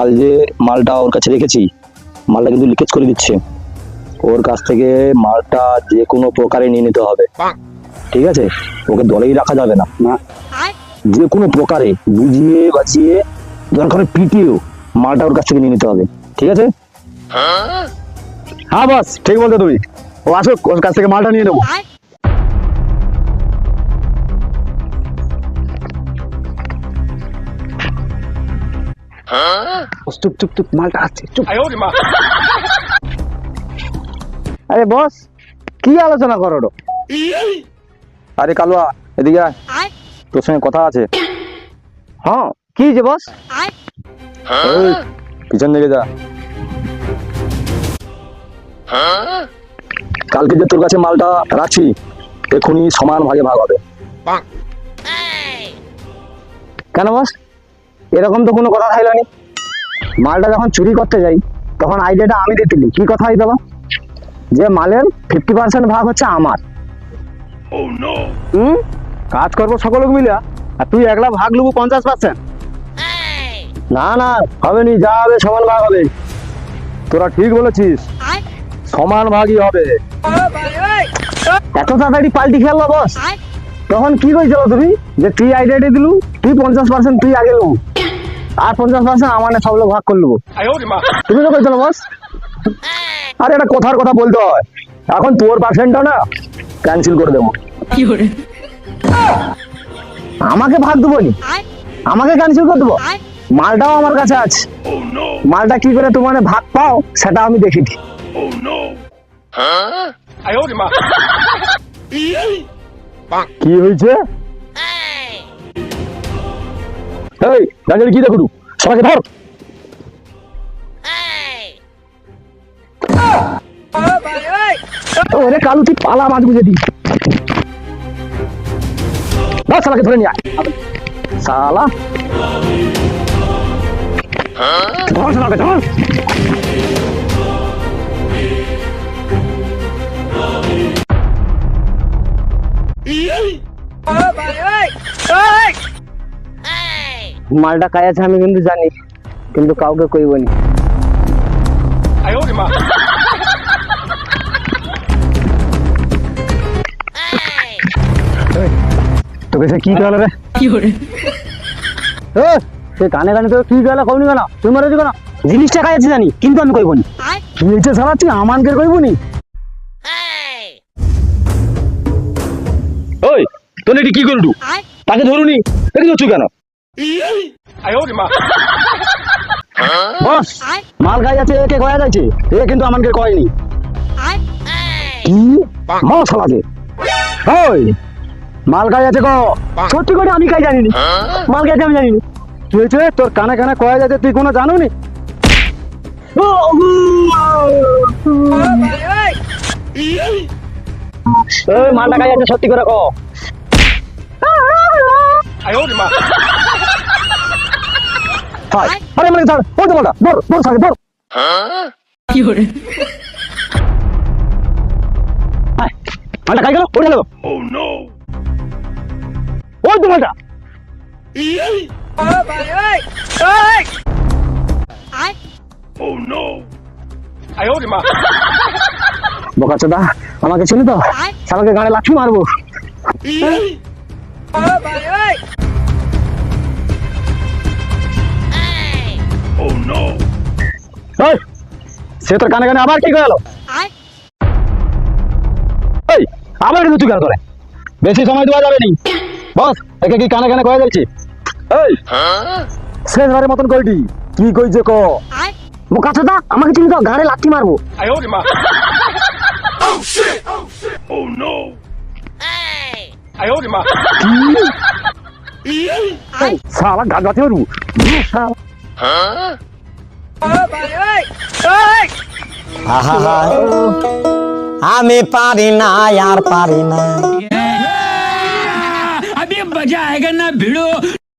কাল যে মালটা ওর কাছে রেখেছি মালটা কিন্তু লিকেজ করে দিচ্ছে। ওর কাছ থেকে মালটা যে কোনো প্রকারে নিয়ে নিতে হবে। ঠিক আছে? ওকে দলেই রাখা যাবে না। না। যে কোনো প্রকারে বুঝিয়ে বাঁচিয়ে দরকার পিটিয়েও মালটা ওর কাছ থেকে নিয়ে নিতে হবে। ঠিক আছে? হ্যাঁ? বাস ঠিক বলতে তুমি। ও আসো ওর কাছ থেকে মালটা নিয়ে নেব। চুপ চুপ চুপ মালটা আসছে চুপ। আরে বস কি আলোচনা করো আরে কালুয়া এদিকে তোর সঙ্গে কথা আছে। হ্যাঁ কি যে বস? পিছন দিকে যা। কালকে যে তোর কাছে মালটা রাখছি এখনই সমান ভাগে ভাগ হবে। কেন বস? এরকম তো কোনো কথা থাকল মালটা যখন চুরি করতে যাই, তখন আইডিয়াটা আমি দিতে কি কথা হইতো যে মালের ফিফটি পার্সেন্ট ভাগ হচ্ছে আমার। হুম? কাজ করব সকলে মিলে, আর তুই একলা ভাগ লুবু পঞ্চাশ পার্সেন্ট না না, হবে নি, যা হবে সমান ভাগ হবে। তোরা ঠিক বলেছিস, সমান ভাগই হবে। এত তাড়াতাড়ি পাল্টি খেললো বস। তখন কি কইছিল তুমি যে তুই আইডিয়াটি দিলু, তুই পঞ্চাশ পার্সেন্ট তুই আগে লু। আর পঞ্চাশ পার্সেন্ট আমার সব লোক ভাগ করলু তুমি তো কইছিল বস আরে এটা কথার কথা বলতে হয়। এখন তোর পার্সেন্টটা না ক্যান্সেল করে দেবো। আমাকে ভাগ দেবো নি? আমাকে ক্যান্সেল করে দেবো? মালটাও আমার কাছে আছে। মালটা কি করে তোমার ভাগ পাও সেটা আমি দেখি কি হয়েছে? এই রাজনী কি দেখো সবাইকে ধর। ওরে কালু, তুই পালা মাছ বুঝে দি ধর সালাকে ধরে নিয়ে সালা ধর সালাকে ধর। মালটা কাজ আছে আমি কিন্তু জানি কিন্তু কাউকে কইবনি তোকে সে কি গেল রে? এ, সে কানে কানে তো কি গেল কইনি কেন? তুই মারে কেন? জিনিসটা কাজ আছে জানি কিন্তু আমি কইবনি কি হয়েছে সারা তুই আমানকে কইবনি ওই তোর এটি কি করলু? তাকে ধরুনি? দেখি ধরছু কেন? মাল গাই আছে একে কয়া যাচ্ছে। এ কিন্তু আমাকে কয়নি। মাল ওই মাল গাই আছে গো সত্যি করে আমি কাই জানিনি। মাল গাইছে আমি জানিনি। কি হয়েছে? তোর কানে কানে কয়া যাচ্ছে তুই কোনো জানো নি ওই মালটা গাই আছে সত্যি করে কো। হাই আরে মানে ধর ওই তো মালটা ধর ধর সাকে ধর। হাই মালটা খাই গেল ওই গেল। ওই তো মালটা আমাকে চিনি তো? শালাকে গাড়ি লাঠি মারবো। সে তোর কানে কানে আবার কি গেল এই আবার কিন্তু তুই কেন করে। বেশি সময় দেওয়া যাবে নি। বস একে কি কানে কানে কয়ে যাচ্ছি এই শেষবারের মতন কইটি কি? কইছে ক বোকাচোদা আমাকে চিনি তো গাড়ি লাঠি মারবো। এই, শালা গাছ গাছে মারবো। শালা আমি পারি না আর পারি না अभी मजा आएगा ना भिड़ो